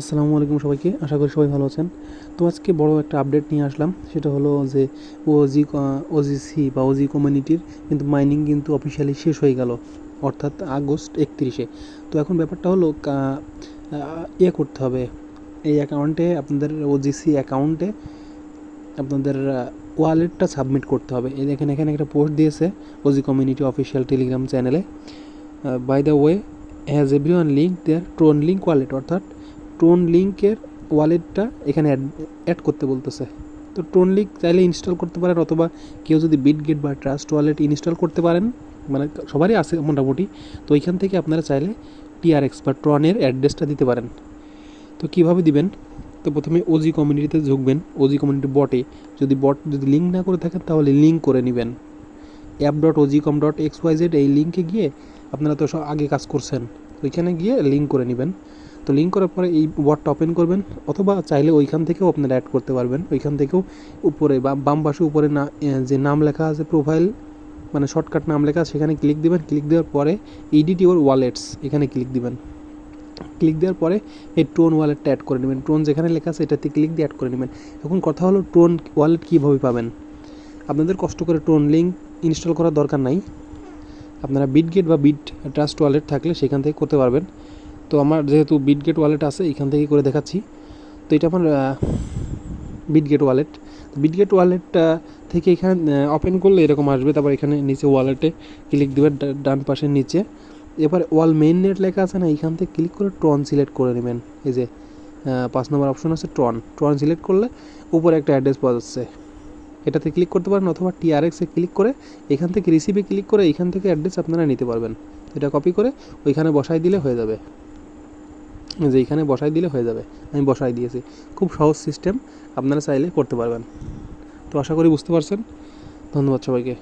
আসসালামু আলাইকুম সবাইকে। আশা করি সবাই ভালো আছেন। তো আজকে বড় একটা আপডেট নিয়ে আসলাম। সেটা হলো যে ওজি ওজিসি বা ওজি কমিউনিটির কিন্তু মাইনিং কিন্তু অফিসিয়ালি শেষ হয়ে গেল, অর্থাৎ আগস্ট একত্রিশে। তো এখন ব্যাপারটা হলো ইয়ে করতে হবে। এই অ্যাকাউন্টে আপনাদের ওজিসি অ্যাকাউন্টে আপনাদের ওয়ালেটটা সাবমিট করতে হবে। এই দেখেন, এখানে একটা পোস্ট দিয়েছে ওজি কমিউনিটি অফিসিয়াল টেলিগ্রাম চ্যানেলে by the way has everyone link there Tron link wallet অর্থাৎ টোন লিঙ্কের ওয়ালেটটা এখানে অ্যাড অ্যাড করতে বলতেছে। তো টোন লিঙ্ক চাইলে ইনস্টল করতে পারেন অথবা কেউ যদি বিটগেট বা ট্রাস্ট ওয়ালেট ইনস্টল করতে পারেন মানে সবারই আছে মোটামুটি, তো ওইখান থেকে আপনারা চাইলে টিআরএক্স বা ট্রনের অ্যাড্রেসটা দিতে পারেন। তো কীভাবে দিবেন? তো প্রথমে ওজি কমিউনিটিতে ঢুকবেন। ওজি কমিউনিটি বটে যদি বট যদি লিঙ্ক না করে থাকেন, তাহলে লিঙ্ক করে নেবেন। App dot OG com dot X Y Z এই লিঙ্কে গিয়ে আপনারা তো সব আগে কাজ করছেন, ওইখানে গিয়ে লিঙ্ক করে নেবেন। তো লিঙ্ক করার পরে এই ওয়ার্ডটা ওপেন করবেন, অথবা চাইলে ওইখান থেকেও আপনারা অ্যাড করতে পারবেন। ওইখান থেকেও উপরে বা বাম পাশে উপরে না যে নাম লেখা আছে প্রোফাইল মানে শর্টকাট নাম লেখা সেখানে ক্লিক দিবেন। ক্লিক দেওয়ার পরে এডিট ইউর ওয়ালেটস এখানে ক্লিক দিবেন। ক্লিক দেওয়ার পরে এই টোন ওয়ালেটটা অ্যাড করে নেবেন। টোন যেখানে লেখা আছে, এটাতে ক্লিক দিয়ে অ্যাড করে নেবেন। এখন কথা হলো টোন ওয়ালেট কীভাবে পাবেন? আপনাদের কষ্ট করে টোন লিঙ্ক ইনস্টল করার দরকার নাই। আপনারা বিটগেট বা বিট ট্রাস্ট ওয়ালেট থাকলে সেখান থেকে করতে পারবেন। তো আমার যেহেতু বিটগেট ওয়ালেট আছে, এখান থেকে করে দেখাচ্ছি। তো এটা আমার বিটগেট ওয়ালেট বিটগেট ওয়ালেটটা থেকে এখানে ওপেন করলে এরকম আসবে। তারপর এখানে নিচে ওয়ালেটে ক্লিক দেবেন ডা- ডান পাশের নিচে। এবার ওয়াল মেইন নেট লেখা আছে না এইখান থেকে ক্লিক করে ট্রন সিলেক্ট করে নেবেন। এই যে পাঁচ নম্বর অপশন আছে ট্রন ট্রন সিলেক্ট করলে উপরে একটা অ্যাড্রেস পাওয়া যাচ্ছে। এটাতে ক্লিক করতে পারেন অথবা টিআরএক্সে ক্লিক করে এখান থেকে রিসিভে ক্লিক করে এখান থেকে অ্যাড্রেস আপনারা নিতে পারবেন। এটা কপি করে ওইখানে বসাই দিলে হয়ে যাবে। যে এইখানে বসাই দিলে হয়ে যাবে। আমি বসাই দিয়েছি। খুব সহজ সিস্টেম আপনারা চাইলে করতে পারবেন। তো আশা করি বুঝতে পারছেন। ধন্যবাদ সবাইকে।